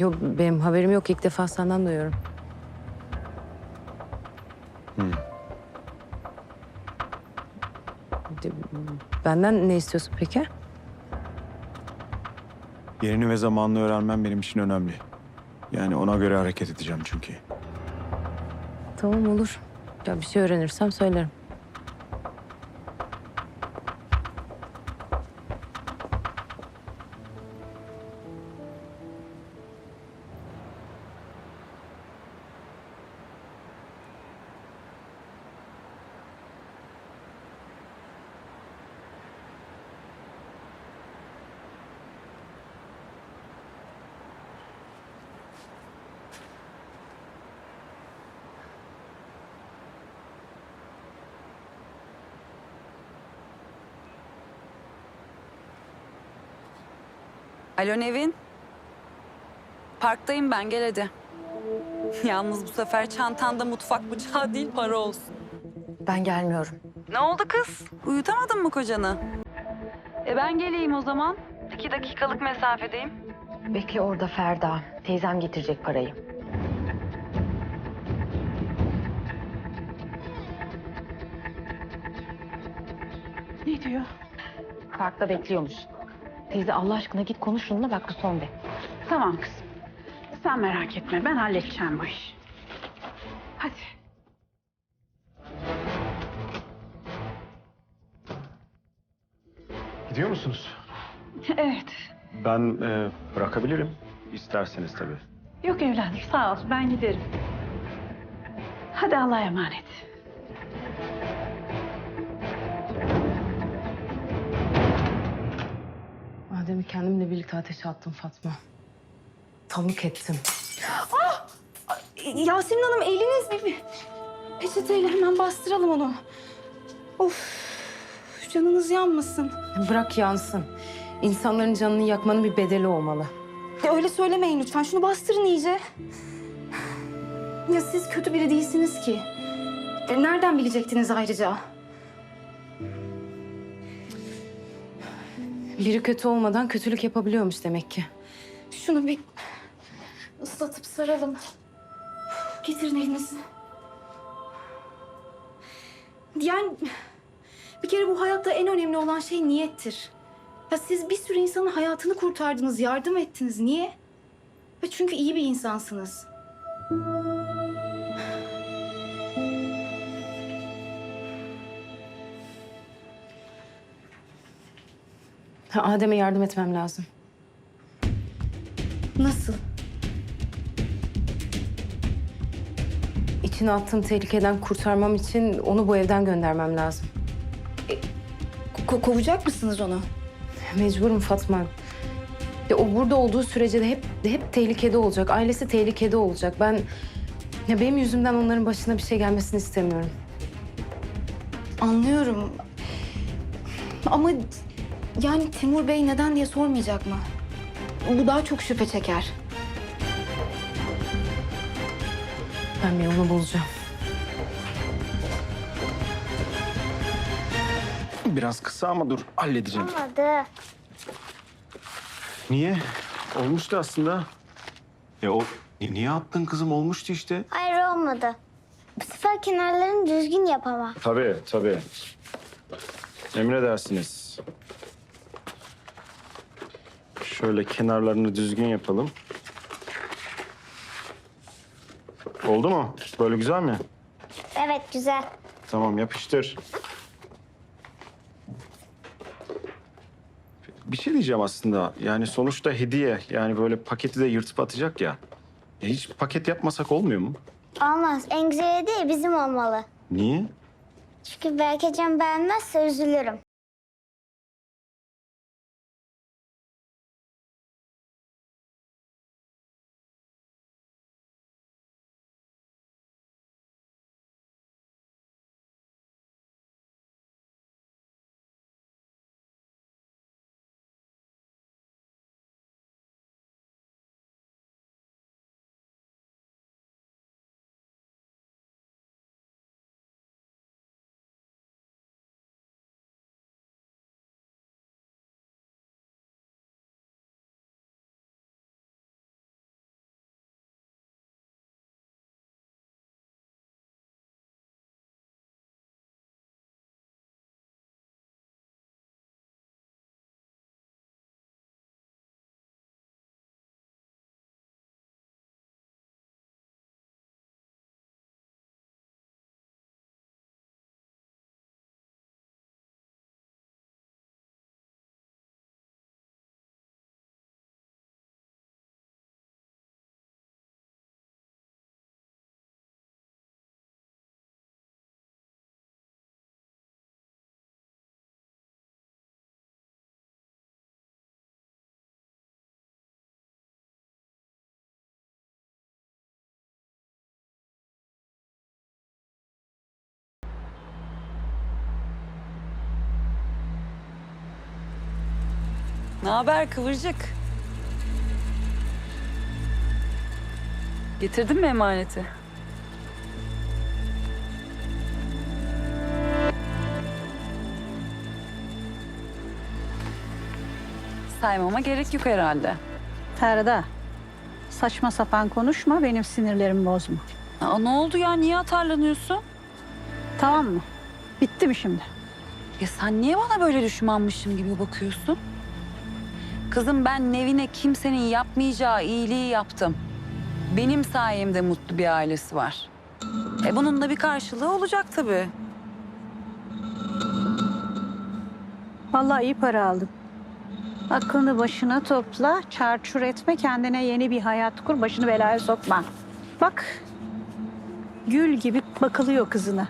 Yok benim haberim yok. İlk defa senden duyuyorum. De- Benden ne istiyorsun peki? Yerini ve zamanını öğrenmem benim için önemli. Yani ona göre hareket edeceğim çünkü. Tamam olur. Ya bir şey öğrenirsem söylerim. Alo Nevin. Parktayım ben gel hadi. Yalnız bu sefer çantanda mutfak bıçağı değil para olsun. Ben gelmiyorum. Ne oldu kız? Uyutamadın mı kocanı? E ben geleyim o zaman. İki dakikalık mesafedeyim. Bekle orada Ferda. Teyzem getirecek parayı. Ne diyor? Parkta bekliyormuş. Teyze Allah aşkına git konuş şununla bak bu son de. Tamam kızım. Sen merak etme ben halledeceğim bu işi. Hadi. Gidiyor musunuz? Evet. Ben e, bırakabilirim. İsterseniz tabii. Yok evladım sağ ol ben giderim. Hadi Allah'a emanet. Adem'i kendimle birlikte ateşe attım Fatma. Tavuk ettim. Yasemin Hanım eliniz bir peçeteyle hemen bastıralım onu. Of canınız yanmasın. Bırak yansın. İnsanların canını yakmanın bir bedeli olmalı. Ya öyle söylemeyin lütfen şunu bastırın iyice. Ya siz kötü biri değilsiniz ki. E, Nereden bilecektiniz ayrıca? Biri kötü olmadan kötülük yapabiliyormuş demek ki. Şunu bir ıslatıp saralım. Getirin elinizi. Yani bir kere bu hayatta en önemli olan şey niyettir. Ya siz bir sürü insanın hayatını kurtardınız, yardım ettiniz. Niye? Ya çünkü iyi bir insansınız. Adem'e yardım etmem lazım. Nasıl? İçine attığım tehlikeden kurtarmam için onu bu evden göndermem lazım. Ko- kovacak mısınız onu? Mecburum Fatma. Ya o burada olduğu sürece de hep hep tehlikede olacak. Ailesi tehlikede olacak. Ben ya benim yüzümden onların başına bir şey gelmesini istemiyorum. Anlıyorum. Ama yani Timur Bey neden diye sormayacak mı? Bu daha çok şüphe çeker. Ben bir yolunu bulacağım. Biraz kısa ama dur halledeceğim. Olmadı. Niye? Olmuştu aslında. Ya o Ni- niye attın kızım? Olmuştu işte. Hayır olmadı. Bu sefer kenarlarını düzgün yap ama. Tabii tabii. Emredersiniz. Şöyle kenarlarını düzgün yapalım. Oldu mu? Böyle güzel mi? Evet güzel. Tamam yapıştır. Bir şey diyeceğim aslında. Yani sonuçta hediye. Yani böyle paketi de yırtıp atacak ya. E hiç paket yapmasak olmuyor mu? Olmaz. En güzel hediye bizim olmalı. Niye? Çünkü Berkecan beğenmezse üzülürüm. Ne haber kıvırcık? Getirdin mi emaneti? Saymama gerek yok herhalde. Ferda, saçma sapan konuşma, benim sinirlerimi bozma. Aa, ne oldu ya? Niye atarlanıyorsun? Tamam mı? Bitti mi şimdi? Ya sen niye bana böyle düşmanmışım gibi bakıyorsun? Kızım ben Nevin'e kimsenin yapmayacağı iyiliği yaptım. Benim sayemde mutlu bir ailesi var. E bunun da bir karşılığı olacak tabii. Vallahi iyi para aldın. Aklını başına topla, çarçur etme, kendine yeni bir hayat kur, başını belaya sokma. Bak, gül gibi bakılıyor kızına.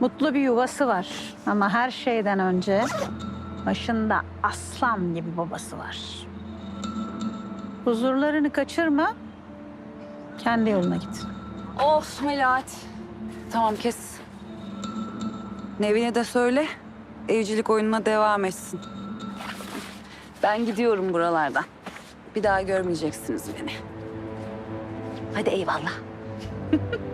Mutlu bir yuvası var ama her şeyden önce başında aslan gibi babası var. Huzurlarını kaçırma, kendi yoluna git. Of Melahat. Tamam kes. Nevin'e de söyle. Evcilik oyununa devam etsin. Ben gidiyorum buralardan. Bir daha görmeyeceksiniz beni. Hadi eyvallah.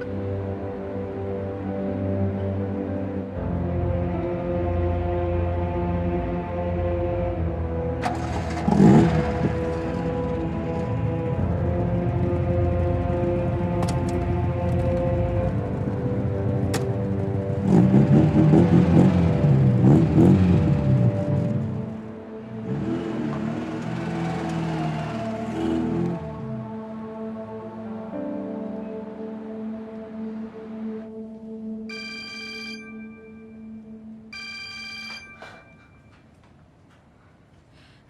Ne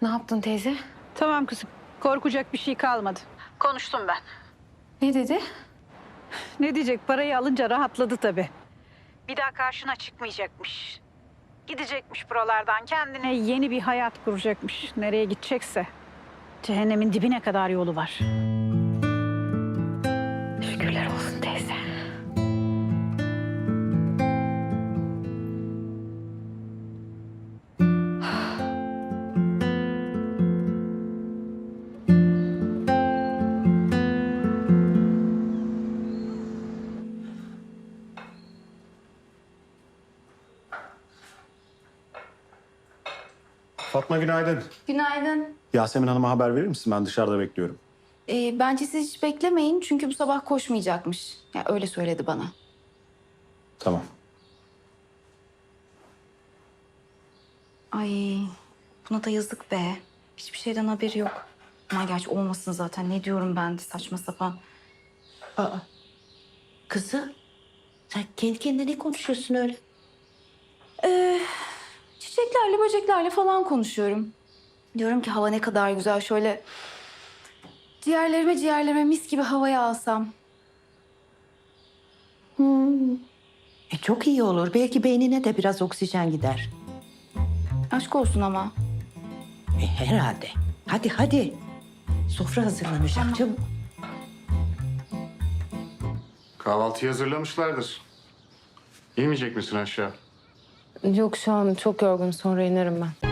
yaptın teyze? Tamam kızım, korkacak bir şey kalmadı. Konuştum ben. Ne dedi? Ne diyecek parayı alınca rahatladı tabii. Bir daha karşına çıkmayacakmış. Gidecekmiş buralardan kendine yeni bir hayat kuracakmış. Nereye gidecekse. Cehennemin dibine kadar yolu var. Fatma günaydın. Günaydın. Yasemin Hanım'a haber verir misin? Ben dışarıda bekliyorum. Ee, bence siz hiç beklemeyin çünkü bu sabah koşmayacakmış. Ya öyle söyledi bana. Tamam. Ay buna da yazık be. Hiçbir şeyden haberi yok. Ama gerçi olmasın zaten. Ne diyorum ben de saçma sapan. Aa, kızı sen kendi kendine ne konuşuyorsun öyle? Ee, çiçeklerle, böceklerle falan konuşuyorum. Diyorum ki hava ne kadar güzel. Şöyle ciğerlerime ciğerlerime mis gibi havaya alsam. E, çok iyi olur. Belki beynine de biraz oksijen gider. Aşk olsun ama. E, herhalde. Hadi hadi. Sofra hazırlanacak çabuk. Kahvaltıyı hazırlamışlardır. İnmeyecek misin aşağı? Yok şu an çok yorgun sonra inerim ben.